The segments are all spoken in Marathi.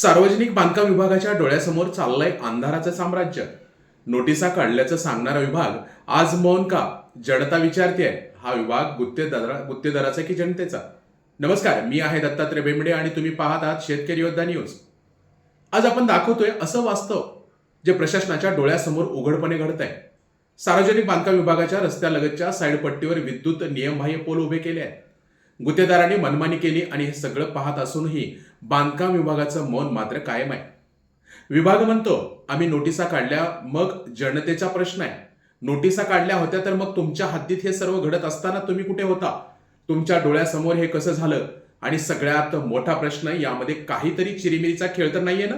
सार्वजनिक बांधकाम विभागाच्या डोळ्यासमोर चाललंय अंधाराचं साम्राज्य. नोटिसा काढल्याचं सांगणारा विभाग आज मौन का? जनता विचारते हा विभाग गुत्तेदारा गुत्तेदाराचा की जनतेचा? नमस्कार मी आहे दत्तात्रय बेंबडे आणि तुम्ही पाहत आहात शेतकरी योद्धा न्यूज. आज आपण दाखवतोय असं वास्तव जे प्रशासनाच्या डोळ्यासमोर उघडपणे घडत आहे सार्वजनिक बांधकाम विभागाच्या रस्त्यालगतच्या साईड पट्टीवर विद्युत नियमबाह्य पोल उभे केले आहेत. गुत्तेदारांनी मनमानी केली आणि हे सगळं पाहत असूनही बांधकाम विभागाचं मौन मात्र कायम आहे. विभाग म्हणतो आम्ही नोटिसा काढल्या मग जनतेचा प्रश्न आहे. नोटिसा काढल्या होत्या तर मग तुमच्या हद्दीत हे सर्व घडत असताना तुम्ही कुठे होता? तुमच्या डोळ्यासमोर हे कसं झालं? आणि सगळ्यात मोठा प्रश्न यामध्ये काहीतरी चिरीमिरीचा खेळ तर नाहीये ना?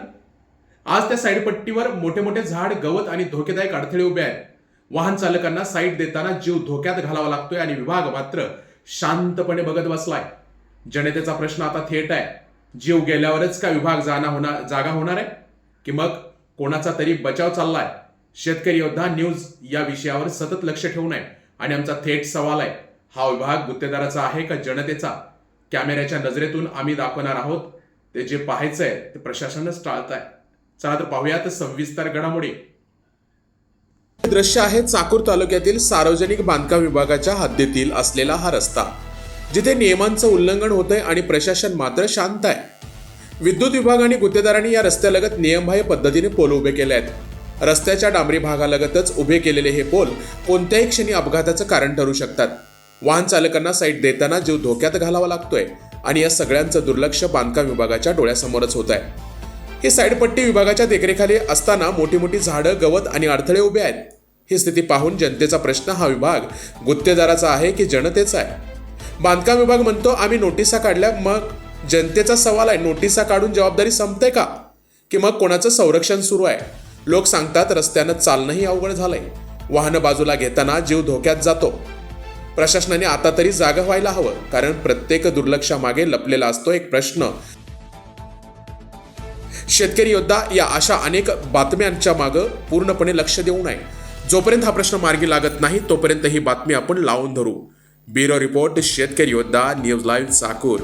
आज त्या साईडपट्टीवर मोठे मोठे झाड गवत आणि धोकेदायक अडथळे उभे आहेत. वाहन चालकांना साईड देताना जीव धोक्यात घालावा लागतोय आणि विभाग मात्र शांतपणे बघत बसलाय. जनतेचा प्रश्न आता थेट आहे. जीव गेल्यावरच का विभाग जाना होणार जागा होणार आहे? की मग कोणाचा तरी बचाव चाललाय? शेतकरी योद्धा न्यूज या विषयावर सतत लक्ष ठेवून आहे आणि आमचा थेट सवाल आहे हा विभाग गुत्तेदाराचा आहे का जनतेचा? कॅमेऱ्याच्या नजरेतून आम्ही दाखवणार आहोत. ते जे पाहायचंय ते प्रशासनच टाळत आहे चला तर पाहूयात सविस्तर घडामोडी. दृश्य आहे चाकूर तालुक्यातील सार्वजनिक बांधकाम विभागाच्या हद्दीतील असलेला हा रस्ता. जिथे नियमांचं उल्लंघन होतंय आणि प्रशासन मात्र शांत आहे. विद्युत विभाग आणि गुत्तेदारांनी या रस्त्यालगत नियमबाह्य पद्धतीने पोल उभे केले आहेत. रस्त्याच्या डांबरी भागालगतच उभे केलेले हे पोल कोणत्याही क्षणी अपघाताचं कारण ठरू शकतात. वाहन चालकांना साईट देताना जीव धोक्यात घालावा लागतोय आणि या सगळ्यांचं दुर्लक्ष बांधकाम विभागाच्या डोळ्यासमोरच होत आहे हे साईडपट्टी विभागाच्या देखरेखाली असताना मोठी मोठी झाडं गवत आणि अडथळे उभे आहेत. ही स्थिती पाहून जनतेचा प्रश्न हा विभाग गुत्तेदाराचा आहे की जनतेचा आहे? बांधकाम विभाग म्हणतो आम्ही नोटिसा काढल्या मग जनतेचा सवाल आहे नोटिसा काढून जबाबदारी संपते का? की मग कोणाचं संरक्षण सुरू आहे? लोक सांगतात रस्त्यानं चालणंही अवघड झालंय. वाहनं बाजूला घेताना जीव धोक्यात जातो. प्रशासनाने आता तरी जागा व्हायला हवं कारण प्रत्येक दुर्लक्षामागे लपलेला असतो एक प्रश्न. शेतकरी योद्धा या अशा अनेक बातम्यांच्या मागं पूर्णपणे लक्ष देऊ नये. जोपर्यंत हा प्रश्न मार्गी लागत नाही तोपर्यंत ही बातमी आपण लावून धरू. ब्युरो रिपोर्ट शेतकरी योद्धा न्यूज लाईव्ह चाकूर